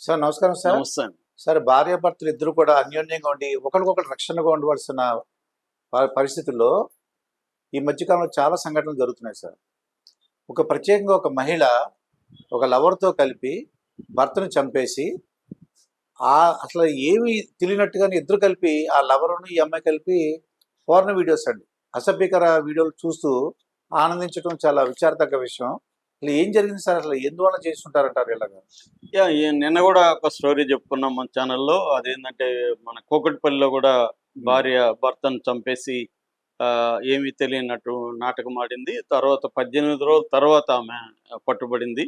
Sir నమస్కారం sir. నమస్తే sir భార్య భర్తలు ఇద్దరు కూడా అన్యోన్యంగా ఉండి ఒకరికొకరు రక్షణగా ఉండవలసిన పరిస్థితుల్లో ఈ మధ్యకాలంలో చాలా సంఘటనలు జరుగుతున్నాయి సార్. ఒక ప్రత్యేకంగా ఒక మహిళ ఒక లవర్తో కలిపి భర్తను చంపేసి ఆ అసలు ఏమి తెలియనట్టుగానే ఇద్దరు కలిపి ఆ లవరును ఈ అమ్మాయి కలిపి ఫోర్న్ వీడియోస్ అండి. అసభ్యకర వీడియోలు చూస్తూ ఆనందించడం చాలా విచారదగ్గ విషయం. అసలు ఏం జరిగింది సార్? అసలు ఎందువల్ల చేస్తుంటారంటారు ఇలాగా? నిన్న కూడా ఒక స్టోరీ చెప్పుకున్నాం మన ఛానల్లో. అదేంటంటే మన కోకటిపల్లిలో కూడా భార్య భర్తను చంపేసి ఆ, ఏమీ తెలియనట్టు నాటకం ఆడింది. తర్వాత పద్దెనిమిది రోజుల తర్వాత ఆమె పట్టుబడింది.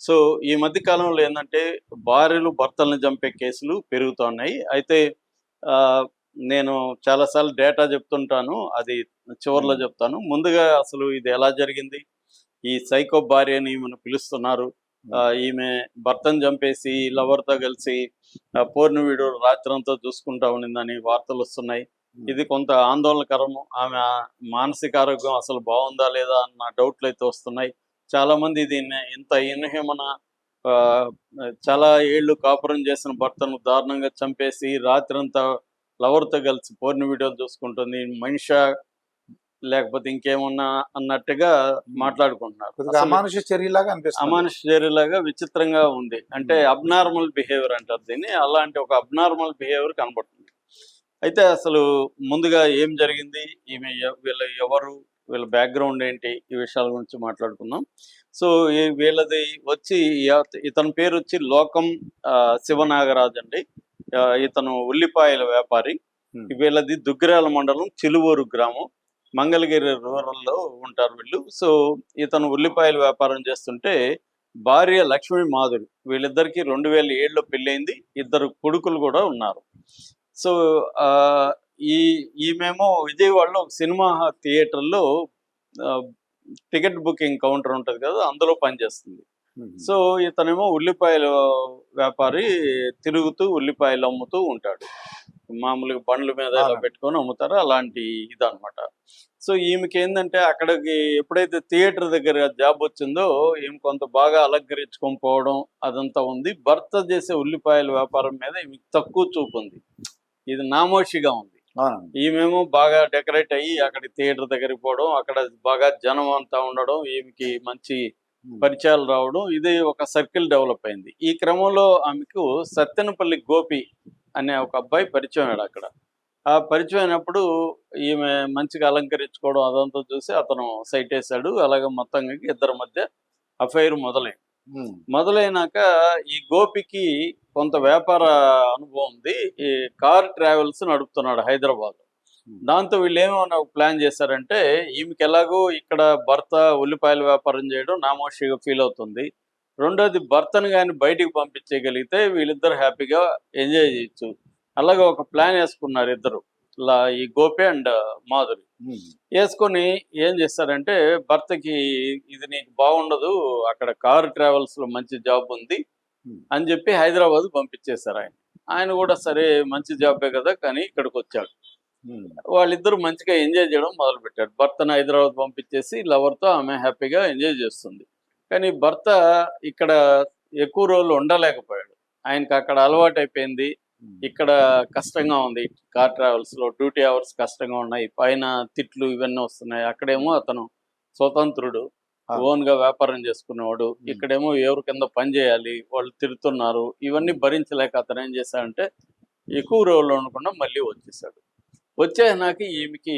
సో ఈ మధ్య కాలంలో ఏంటంటే భార్యలు భర్తలను చంపే కేసులు పెరుగుతున్నాయి. అయితే ఆ, నేను చాలాసార్లు డేటా చెప్తుంటాను. అది చివరిలో చెప్తాను. ముందుగా అసలు ఇది ఎలా జరిగింది? ఈ సైకో భార్య అని ఈమెను పిలుస్తున్నారు. ఆ, ఈమె భర్తను చంపేసి లవర్తో కలిసి ఆ, పోర్ను వీడియోలు రాత్రంతా చూసుకుంటా ఉండిందని వార్తలు వస్తున్నాయి. ఇది కొంత ఆందోళనకరము. ఆమె మానసిక ఆరోగ్యం అసలు బాగుందా లేదా అన్న డౌట్లు అయితే వస్తున్నాయి. చాలా మంది దీన్ని ఇంత ఇన్హ్యూమన ఆ, చాలా ఏళ్ళు కాపురం చేసిన భర్తను దారుణంగా చంపేసి రాత్రంతా లవర్తో కలిసి పోర్ను వీడియోలు చూసుకుంటుంది. మనిషి లేకపోతే ఇంకేమన్నా అన్నట్టుగా మాట్లాడుకుంటున్నారు. అమానుష చర్యలాగా అనిపిస్తుంది. అమానుష చర్యలాగా విచిత్రంగా ఉంది. అంటే అబ్నార్మల్ బిహేవియర్ అంటారు దీన్ని. అలాంటి ఒక అబ్నార్మల్ బిహేవియర్ కనబడుతుంది. అయితే అసలు ముందుగా ఏం జరిగింది? ఈమె వీళ్ళ ఎవరు? వీళ్ళ బ్యాక్గ్రౌండ్ ఏంటి? ఈ విషయాల గురించి మాట్లాడుకుందాం. సో వీళ్ళది వచ్చి ఇత- ఇతని పేరు వచ్చి లోకం శివనాగరాజ్ అండి. ఇతను ఉల్లిపాయల వ్యాపారి. వీళ్ళది దుగ్గిరాల మండలం చిలువూరు గ్రామం. మంగళగిరి రూరల్లో ఉంటారు వీళ్ళు. సో ఇతను ఉల్లిపాయల వ్యాపారం చేస్తుంటే భార్య లక్ష్మీ మాధురి వీళ్ళిద్దరికి రెండు వేల ఏడులో పెళ్ళైంది ఇద్దరు కొడుకులు కూడా ఉన్నారు. సో ఆ, ఈ ఈమెమో విజయవాడలో ఒక సినిమా థియేటర్లో టికెట్ బుకింగ్ కౌంటర్ ఉంటుంది కదా అందులో పనిచేస్తుంది. సో ఇతనేమో ఉల్లిపాయల వ్యాపారి తిరుగుతూ ఉల్లిపాయలు అమ్ముతూ ఉంటాడు. మామూలుగా బండ్ల మీద. పెట్టుకొని అమ్ముతారు. అలాంటి ఇదన్నమాట. సో ఈమెకి ఏంటంటే అక్కడికి ఎప్పుడైతే థియేటర్ దగ్గర జాబ్ వచ్చిందో ఈమె కొంత బాగా అలంకరించుకొని పోవడం అదంతా ఉంది. భర్త చేసే ఉల్లిపాయల వ్యాపారం మీద ఈమెకి తక్కువ చూపు ఉంది. ఇది నామోషిగా ఉంది. ఈమెమో బాగా డెకరేట్ అయ్యి అక్కడ థియేటర్ దగ్గరికి పోవడం అక్కడ బాగా జనం అంతా ఉండడం ఈమెకి మంచి పరిచయాలు రావడం ఇది ఒక సర్కిల్ డెవలప్ అయింది. ఈ క్రమంలో ఆమెకు సత్తెనపల్లి గోపి అనే ఒక అబ్బాయి పరిచయం అక్కడ. ఆ పరిచయం అయినప్పుడు ఈమె మంచిగా అలంకరించుకోవడం అదంతా చూసి అతను సైట్ వేశాడు. అలాగే మొత్తంగా ఇద్దరి మధ్య అఫైర్ మొదలైంది. మొదలైనాక ఈ గోపికి కొంత వ్యాపార అనుభవం ఉంది. ఈ కార్ ట్రావెల్స్ నడుపుతున్నాడు హైదరాబాద్. దాంతో వీళ్ళు ఏమైనా ప్లాన్ చేశారంటే ఈమెకి ఎలాగో ఇక్కడ భర్త ఉల్లిపాయల వ్యాపారం చేయడం నామోషిగా ఫీల్ అవుతుంది. రెండోది భర్తను కానీ బయటికి పంపించేయగలిగితే వీళ్ళిద్దరు హ్యాపీగా ఎంజాయ్ చేయొచ్చు. అలాగే ఒక ప్లాన్ వేసుకున్నారు ఇద్దరు ఇలా ఈ గోపి అండ్ మాధురి. వేసుకొని ఏం చేస్తారంటే భర్తకి ఇది నీకు బాగుండదు అక్కడ కార్ ట్రావెల్స్లో మంచి జాబ్ ఉంది. అని చెప్పి హైదరాబాద్ పంపించేశారు ఆయన ఆయన కూడా సరే మంచి జాబే కదా కానీ ఇక్కడికి వచ్చాడు. వాళ్ళిద్దరు మంచిగా ఎంజాయ్ చేయడం మొదలు పెట్టారు భర్తను హైదరాబాద్ పంపించేసి లవర్తో ఆమె హ్యాపీగా ఎంజాయ్ చేస్తుంది కానీ భర్త ఇక్కడ ఎక్కువ రోజులు ఉండలేకపోయాడు ఆయనకి అక్కడ అలవాటు అయిపోయింది. ఇక్కడ కష్టంగా ఉంది. కార్ ట్రావెల్స్లో డ్యూటీ అవర్స్ కష్టంగా ఉన్నాయి. పైన తిట్లు ఇవన్నీ వస్తున్నాయి. అక్కడేమో అతను స్వతంత్రుడు. ఓన్గా వ్యాపారం చేసుకునేవాడు. ఇక్కడేమో ఎవరి కింద పని చేయాలి వాళ్ళు తిడుతున్నారు. ఇవన్నీ భరించలేక అతను ఏం చేశాడంటే ఎక్కువ రోజులు ఉండకుండా మళ్ళీ వచ్చేసాడు వచ్చేనాక ఈమెకి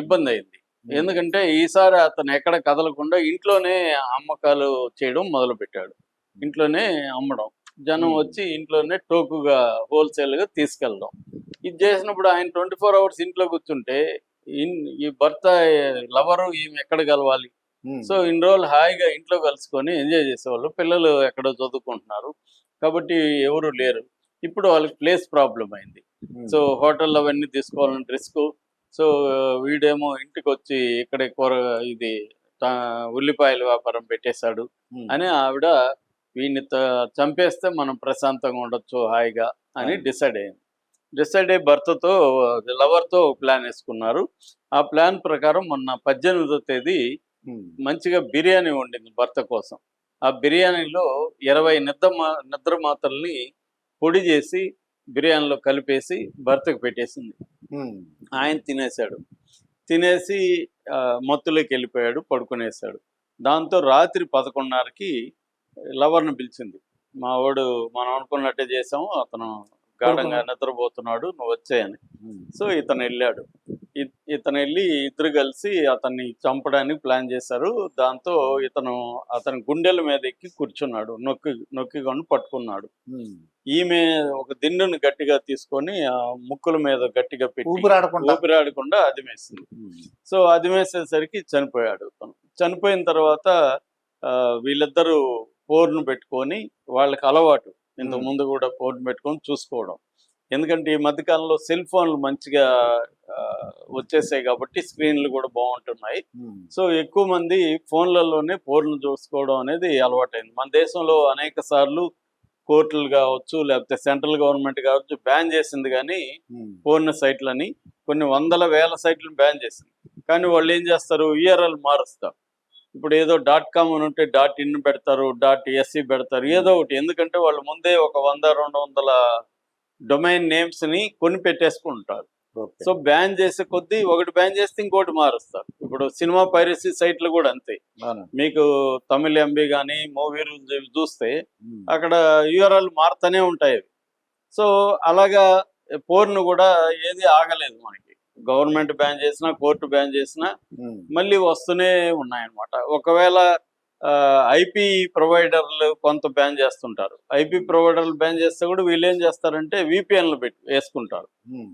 ఇబ్బంది అయింది. ఎందుకంటే ఈసారి అతను ఎక్కడ కదలకుండా ఇంట్లోనే అమ్మకాలు చేయడం మొదలు పెట్టాడు ఇంట్లోనే అమ్మడం. జనం. వచ్చి ఇంట్లోనే టోకుగా హోల్సేల్గా తీసుకెళ్ళడం ఇది చేసినప్పుడు ఆయన ట్వంటీ ఫోర్ అవర్స్ ఇంట్లో కూర్చుంటే ఇన్- ఈ భర్త లవరు ఈమె ఎక్కడ కలవాలి. సో ఇన్ని రోజులు హాయిగా ఇంట్లో కలుసుకొని ఎంజాయ్ చేసేవాళ్ళు పిల్లలు ఎక్కడో చదువుకుంటున్నారు కాబట్టి ఎవరు లేరు ఇప్పుడు వాళ్ళకి ప్లేస్ ప్రాబ్లం అయింది. సో హోటల్ అవన్నీ తీసుకోవాలంటే రిస్క్ సో వీడేమో ఇంటికి వచ్చి ఇక్కడే కూర ఇది ఉల్లిపాయల వ్యాపారం పెట్టేశాడు. అని ఆవిడ వీడిని త- చంపేస్తే మనం ప్రశాంతంగా ఉండొచ్చు హాయిగా అని. డిసైడ్ అయింది డిసైడ్ అయ్యి భర్తతో లవర్తో ప్లాన్ వేసుకున్నారు. ఆ ప్లాన్ ప్రకారం మొన్న పద్దెనిమిదో తేదీ. మంచిగా బిర్యానీ వండింది భర్త కోసం. ఆ బిర్యానీలో ఇరవై నిద్ర మా నిద్ర మాత్రల్ని పొడి చేసి బిర్యానీలో కలిపేసి భర్తకు పెట్టేసింది. ఆయన తినేశాడు. తినేసి మత్తులోకి వెళ్ళిపోయాడు పడుకునేసాడు దాంతో రాత్రి పదకొండున్నరకి లవర్ని పిలిచింది. మా వాడు మనం అనుకున్నట్టే చేసాము అతను గాఢంగా నిద్రపోతున్నాడు నువ్వు వచ్చాయని. సో ఇతను వెళ్ళాడు ఇతను వెళ్ళి ఇద్దరు కలిసి అతన్ని చంపడానికి ప్లాన్ చేశారు. దాంతో ఇతను అతని గుండెల మీద ఎక్కి కూర్చున్నాడు. నొక్కి నొక్కికొని పట్టుకున్నాడు. ఉమ్. ఈమె ఒక దిండును గట్టిగా తీసుకొని ఆ ముక్కుల మీద గట్టిగా పెట్టి ఊపిరాడకుండా. ఊపిరాడకుండా అదిమేసింది. సో అదిమేసేసరికి చనిపోయాడు చనిపోయిన తర్వాత వీళ్ళిద్దరూ పోర్ను పెట్టుకొని వాళ్ళకి అలవాటు. ఇంత. ముందు కూడా పోర్ను పెట్టుకొని చూసుకోవడం. ఎందుకంటే ఈ మధ్యకాలంలో సెల్ ఫోన్లు మంచిగా వచ్చేసాయి కాబట్టి స్క్రీన్లు కూడా బాగుంటున్నాయి. సో ఎక్కువ మంది ఫోన్లలోనే పోర్ను చూసుకోవడం అనేది అలవాటైంది. మన దేశంలో అనేక సార్లు కోర్టులు కావచ్చు లేకపోతే సెంట్రల్ గవర్నమెంట్ కావచ్చు బ్యాన్ చేసింది కానీ పోర్న్ సైట్లని కొన్ని వందల వేల సైట్లను బ్యాన్ చేసింది. కానీ వాళ్ళు ఏం చేస్తారు? యూఆర్ఎల్ మారుస్తారు. ఇప్పుడు ఏదో డాట్ కామ్ అని ఉంటే డాట్ ఇన్ పెడతారు డాట్ ఎస్సి పెడతారు ఏదో ఒకటి. ఎందుకంటే వాళ్ళు ముందే ఒక వంద రెండు వందల డొమైన్ నేమ్స్ని కొని పెట్టేసుకుంటారు. సో బ్యాన్ చేసే కొద్దీ ఒకటి బ్యాన్ చేస్తే ఇంకోటి మారుస్తారు. ఇప్పుడు సినిమా పైరసీ సైట్లు కూడా అంతే. మీకు తమిళ ఎంబీ కానీ మూవీ రూల్స్ చూస్తే ఉమ్, అక్కడ యూఆర్ఎల్ మారుతూనే ఉంటాయి. సో అలాగా పోర్ను కూడా ఏది ఆగలేదు మనకి. గవర్నమెంట్ బ్యాన్ చేసినా కోర్టు బ్యాన్ చేసినా మళ్ళీ వస్తూనే ఉన్నాయన్నమాట. ఒకవేళ ఐపీ ప్రొవైడర్లు కొంత బ్యాన్ చేస్తుంటారు. ఐపీ ప్రొవైడర్లు బ్యాన్ చేస్తే కూడా వీళ్ళు ఏం చేస్తారంటే విపిఎన్లు పెట్టి వేసుకుంటారు.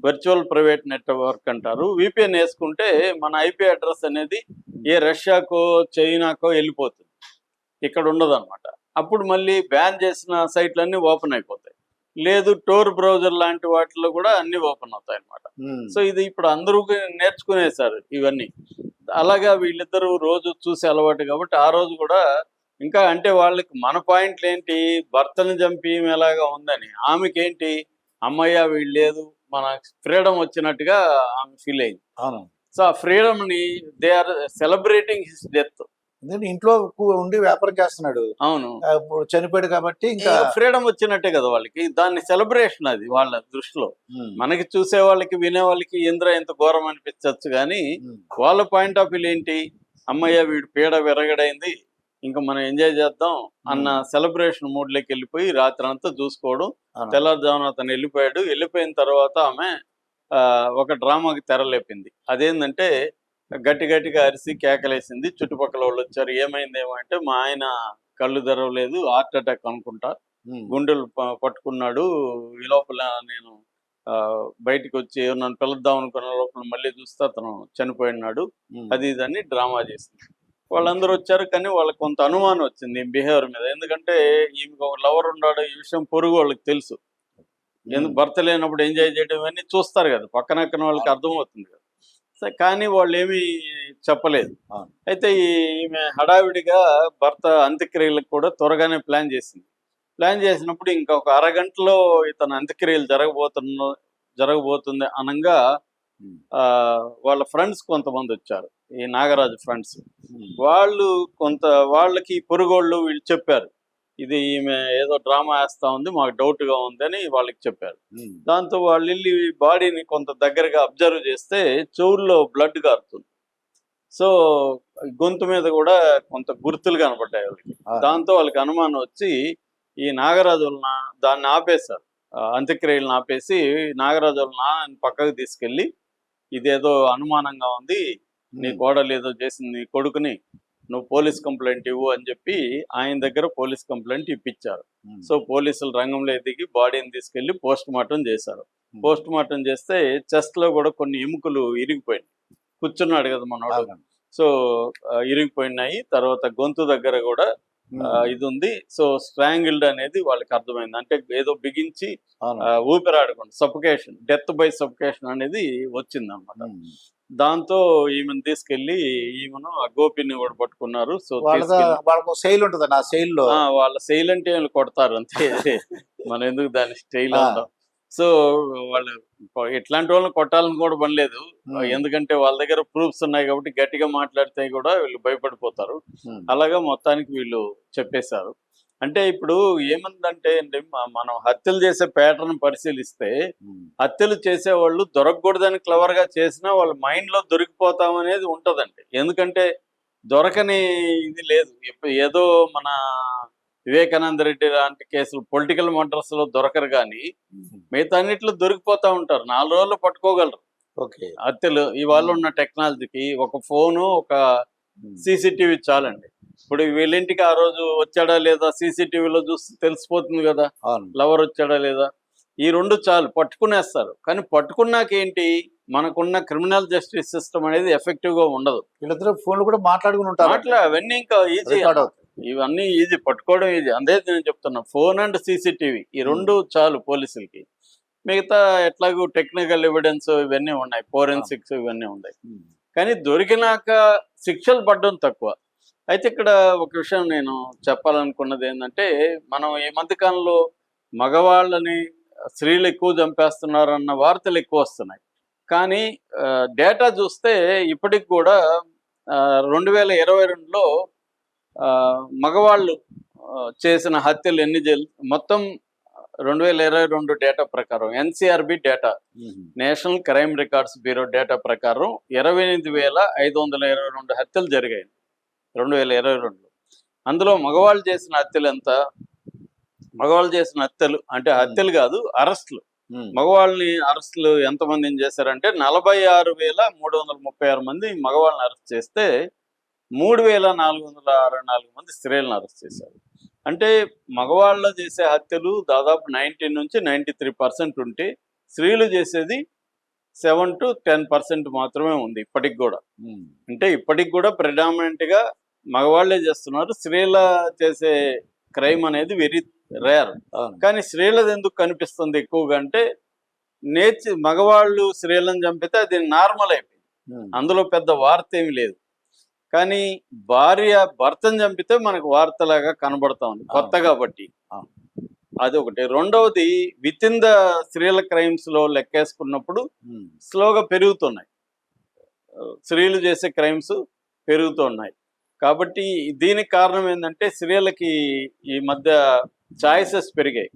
వర్చువల్ ప్రైవేట్ నెట్వర్క్ అంటారు. విపిఎన్ వేసుకుంటే మన ఐపీ అడ్రస్ అనేది ఏ రష్యాకో చైనాకో వెళ్ళిపోతుంది. ఇక్కడ ఉండదు అప్పుడు మళ్ళీ బ్యాన్ చేసిన సైట్లన్నీ ఓపెన్ అయిపోతాయి. లేదు టోర్ బ్రౌజర్ లాంటి వాటిలో కూడా అన్ని ఓపెన్ అవుతాయి అన్నమాట. ఉమ్, సో ఇది ఇప్పుడు అందరూ నేర్చుకునేసారు ఇవన్నీ. అలాగా వీళ్ళిద్దరూ రోజు చూసి అలవాటు కాబట్టి ఆ రోజు కూడా ఇంకా అంటే వాళ్ళకి మన పాయింట్లు ఏంటి? భర్తను చంపి ఎలాగా ఉందని. ఆమెకేంటి? అమ్మయ్య వీళ్ళు లేదు. మన ఫ్రీడమ్ వచ్చినట్టుగా ఆమె ఫీల్ అయింది. సో ఆ ఫ్రీడమ్ని they are celebrating his death. ఎందుకంటే ఇంట్లో ఉండి వ్యాపారం చేస్తున్నాడు. అవును. ఇప్పుడు చనిపోయాడు కాబట్టి ఇంకా ఫ్రీడమ్ వచ్చినట్టే కదా వాళ్ళకి. దాన్ని సెలబ్రేషన్ అది వాళ్ళ దృష్టిలో. మనకి చూసే వాళ్ళకి వినే వాళ్ళకి ఇంద్ర ఎంత ఘోరం అనిపించవచ్చు కానీ వాళ్ళ పాయింట్ ఆఫ్ వ్యూ ఏంటి? అమ్మయ్య వీడు పీడ విరగడైంది ఇంకా మనం ఎంజాయ్ చేద్దాం అన్న సెలబ్రేషన్ మూడ్లోకి వెళ్ళిపోయి రాత్రి అంతా చూసుకోవడం. తెల్లారుజామున అతను వెళ్ళిపోయాడు. వెళ్ళిపోయిన తర్వాత ఆమె ఆ, ఒక డ్రామాకి తెరలేపింది. అదేంటంటే గట్టి గట్టిగా అరిసి కేకలేసింది. చుట్టుపక్కల వాళ్ళు వచ్చారు. ఏమైంది ఏమంటే మా ఆయన కళ్ళు తెరవలేదు హార్ట్ అటాక్ అనుకుంటా. గుండెలు పట్టుకున్నాడు. ఈ లోపల నేను బయటికి వచ్చి నన్ను పిలుద్దాం అనుకున్న లోపల మళ్ళీ చూస్తే అతను చనిపోయినాడు. అది ఇదని డ్రామా చేసింది. వాళ్ళందరూ వచ్చారు కానీ వాళ్ళకి కొంత అనుమానం వచ్చింది బిహేవియర్ మీద. ఎందుకంటే ఈమెకు ఒక లవర్ ఉన్నాడు. ఈ విషయం పొరుగు వాళ్ళకి తెలుసు. ఎందుకు భర్త లేనప్పుడు ఎంజాయ్ చేయడం ఇవన్నీ చూస్తారు కదా. పక్కన వాళ్ళకి అర్థమవుతుంది కదా. కానీ వాళ్ళు ఏమీ చెప్పలేదు. అయితే ఈ- ఈమె హడావిడిగా భర్త అంత్యక్రియలకు కూడా త్వరగానే ప్లాన్ చేసింది. ప్లాన్ చేసినప్పుడు ఇంకా ఒక అరగంటలో ఇతను అంత్యక్రియలు జరగబోతున్న జరగబోతుంది అనగా వాళ్ళ ఫ్రెండ్స్ కొంతమంది వచ్చారు. ఈ నాగరాజు ఫ్రెండ్స్. వాళ్ళు కొంత వాళ్ళకి పొరుగోళ్ళు వీళ్ళు చెప్పారు. ఇది ఈమె ఏదో డ్రామా వేస్తా ఉంది మాకు డౌట్గా ఉంది అని వాళ్ళకి చెప్పారు. దాంతో వాళ్ళు వెళ్ళి బాడీని కొంత దగ్గరగా అబ్జర్వ్ చేస్తే చెవుల్లో బ్లడ్ కారుతుంది. సో గొంతు మీద కూడా కొంత గుర్తులు కనపడ్డాయి వాళ్ళకి. దాంతో వాళ్ళకి అనుమానం వచ్చి ఈ నాగరాజు వలన దాన్ని ఆపేశారు. అంత్యక్రియలను ఆపేసి నాగరాజు వలన పక్కకు తీసుకెళ్ళి ఇదేదో అనుమానంగా ఉంది నీ కోడలు ఏదో చేసింది నీ కొడుకుని నువ్వు పోలీస్ కంప్లైంట్ ఇవ్వు అని చెప్పి ఆయన దగ్గర పోలీస్ కంప్లైంట్ ఇప్పించారు. సో పోలీసులు రంగంలో దిగి బాడీని తీసుకెళ్ళి పోస్ట్ మార్టం చేశారు. పోస్ట్ మార్టం చేస్తే చెస్ట్లో కూడా కొన్ని ఎముకలు ఇరిగిపోయినాయి. కూర్చున్నాడు కదా మనోడు. అవును. సో ఇరిగిపోయినాయి. తర్వాత గొంతు దగ్గర కూడా ఇది ఉంది. సో స్ట్రాంగిల్డ్ అనేది వాళ్ళకి అర్థమైంది. అంటే ఏదో బిగించి ఊపిరాడకుండా సఫికేషన్ డెత్ బై సఫికేషన్ అనేది వచ్చింది అనమాట. దాంతో ఈమెను తీసుకెళ్ళి ఈమెను ఆ గోపిని కూడా పట్టుకున్నారు. సో వాళ్ళ వాళ్ళకు శైలి ఉంటుంది ఆ శైలిలో ఆ, వాళ్ళ సైలెంట్ ఏమి కొడతారు అంతే. మన ఎందుకు దాని స్టైల్ సో వాళ్ళు ఇట్లాంటి వాళ్ళని కొట్టాలని కూడా పనిలేదు. ఎందుకంటే వాళ్ళ దగ్గర ప్రూఫ్స్ ఉన్నాయి కాబట్టి గట్టిగా మాట్లాడితే కూడా వీళ్ళు భయపడిపోతారు. అలాగా మొత్తానికి వీళ్ళు చెప్పేశారు. అంటే ఇప్పుడు ఏమందంటే అండి మనం హత్యలు చేసే ప్యాటర్న్ పరిశీలిస్తే హత్యలు చేసేవాళ్ళు దొరకకూడదని క్లవర్గా చేసినా వాళ్ళ మైండ్లో దొరికిపోతాం అనేది ఉంటదండి. ఎందుకంటే దొరకని ఇది లేదు. ఏదో మన వివేకానంద రెడ్డి లాంటి కేసులు పొలిటికల్ మర్డర్స్లో దొరకరు కానీ మిగతా అన్నిట్లో దొరికిపోతా ఉంటారు. నాలుగు రోజులు పట్టుకోగలరు. ఓకే. హత్యలు ఇవాళ ఉన్న టెక్నాలజీకి ఒక ఫోను ఒక సీసీటీవీ చాలండి. ఇప్పుడు వీళ్ళింటికి ఆ రోజు వచ్చాడా లేదా? సీసీటీవీలో చూస్తే తెలిసిపోతుంది కదా. లవర్ వచ్చాడా లేదా? ఈ రెండు చాలు పట్టుకునేస్తారు. కానీ పట్టుకున్నాక ఏంటి? మనకున్న క్రిమినల్ జస్టిస్ సిస్టమ్ అనేది ఎఫెక్టివ్గా ఉండదు. వీళ్ళిద్దరు ఫోన్లు కూడా మాట్లాడుకుని ఉంటారు. అట్లా అవన్నీ ఇంకా ఈజీ. ఇవన్నీ ఈజీ పట్టుకోవడం ఈజీ. అదే నేను చెప్తున్నా ఫోన్ అండ్ సీసీటీవీ ఈ రెండు చాలు పోలీసులకి. మిగతా ఎట్లాగూ టెక్నికల్ ఎవిడెన్స్ ఇవన్నీ ఉన్నాయి ఫోరెన్సిక్స్ ఇవన్నీ ఉన్నాయి. కానీ దొరికినాక శిక్షలు పడడం తక్కువ. అయితే ఇక్కడ ఒక విషయం నేను చెప్పాలనుకున్నది ఏంటంటే మనం ఈ మధ్యకాలంలో మగవాళ్ళని స్త్రీలు ఎక్కువ చంపేస్తున్నారన్న వార్తలు ఎక్కువ వస్తున్నాయి. కానీ డేటా చూస్తే ఇప్పటికి కూడా రెండు వేల ఇరవై రెండులో మగవాళ్ళు చేసిన హత్యలు ఎన్ని మొత్తం రెండు వేల ఇరవై రెండు డేటా ప్రకారం NCRB data national crime records bureau data ప్రకారం ఇరవై ఎనిమిది వేల ఐదు వందల ఇరవై రెండు హత్యలు జరిగాయి. రెండు వేల ఇరవై రెండులో అందులో మగవాళ్ళు చేసిన హత్యలు ఎంత? మగవాళ్ళు చేసిన హత్యలు అంటే హత్యలు కాదు అరెస్టులు. మగవాళ్ళని అరెస్టులు ఎంతమందిని చేశారంటే నలభై ఆరు వేల మూడు వందల ముప్పై ఆరు మంది మగవాళ్ళని అరెస్ట్ చేస్తే మూడు వేల నాలుగు వందల అరవై నాలుగు మంది స్త్రీలను అరెస్ట్ చేశారు. అంటే మగవాళ్ళు చేసే హత్యలు దాదాపు నైన్టీ నుంచి నైంటీ త్రీ పర్సెంట్ ఉంటే స్త్రీలు చేసేది సెవెన్ టు టెన్ పర్సెంట్ మాత్రమే ఉంది ఇప్పటికి కూడా. అంటే ఇప్పటికి కూడా predominant గా మగవాళ్ళే చేస్తున్నారు. స్త్రీల చేసే క్రైమ్ అనేది వెరీ రేర్. కానీ స్త్రీలది ఎందుకు కనిపిస్తుంది ఎక్కువగా అంటే నేర్చి మగవాళ్ళు స్త్రీలను చంపితే అది నార్మల్ అయిపోయింది. అందులో పెద్ద వార్త ఏమి లేదు. కానీ భార్య భర్తను చంపితే మనకు వార్తలాగా కనబడతా ఉంది కొత్త కాబట్టి. అది ఒకటి. రెండవది విత్ ఇన్ ద స్త్రీల క్రైమ్స్లో లెక్కేసుకున్నప్పుడు స్లోగా పెరుగుతున్నాయి. స్త్రీలు చేసే క్రైమ్స్ పెరుగుతున్నాయి. కాబట్టి దీనికి కారణం ఏంటంటే స్త్రీలకి ఈ మధ్య చాయిసెస్ పెరిగాయి.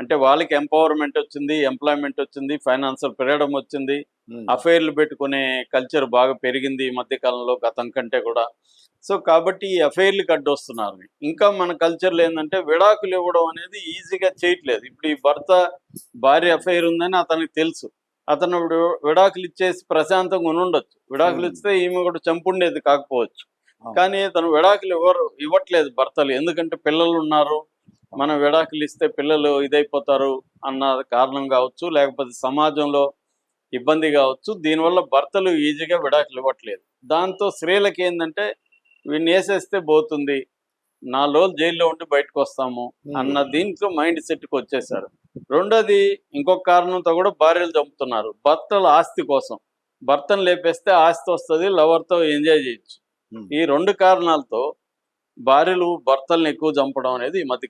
అంటే వాళ్ళకి ఎంపవర్మెంట్ వచ్చింది ఎంప్లాయ్మెంట్ వచ్చింది ఫైనాన్షియల్ పెరగడం వచ్చింది అఫైర్లు పెట్టుకునే కల్చర్ బాగా పెరిగింది ఈ మధ్య కాలంలో గతం కంటే కూడా. సో కాబట్టి ఈ అఫైర్లు అడ్డొస్తున్నారు ఇంకా మన కల్చర్లో ఏంటంటే విడాకులు ఇవ్వడం అనేది ఈజీగా చేయట్లేదు. ఇప్పుడు ఈ భర్త భార్య అఫైర్ ఉందని అతనికి తెలుసు. అతను విడ- విడాకులు ఇచ్చేసి ప్రశాంతంగా ఉండొచ్చు విడాకులు. ఇస్తే ఈమె కూడా చంపుండేది కాకపోవచ్చు. కానీ తను విడాకులు ఇవ్వరు ఇవ్వట్లేదు భర్తలు. ఎందుకంటే పిల్లలు ఉన్నారు. మనం విడాకులు ఇస్తే పిల్లలు ఇదైపోతారు అన్న కారణం కావచ్చు లేకపోతే సమాజంలో ఇబ్బంది కావచ్చు. దీనివల్ల భర్తలు ఈజీగా విడాకులు ఇవ్వట్లేదు. దాంతో స్త్రీలకి ఏంటంటే వీడిని వేసేస్తే పోతుంది. నాలుగు రోజులు జైల్లో ఉండి బయటకు వస్తాము అన్న దీంట్లో మైండ్ సెట్కి వచ్చేసారు రెండోది ఇంకొక కారణంతో కూడా భార్యలు చంపుతున్నారు. భర్తల ఆస్తి కోసం. భర్తను లేపేస్తే ఆస్తి వస్తుంది లవర్తో ఎంజాయ్ చేయొచ్చు. ఈ రెండు కారణాలతో భార్యలు భర్తల్ని ఎక్కువ చంపడం అనేది ఈ మధ్య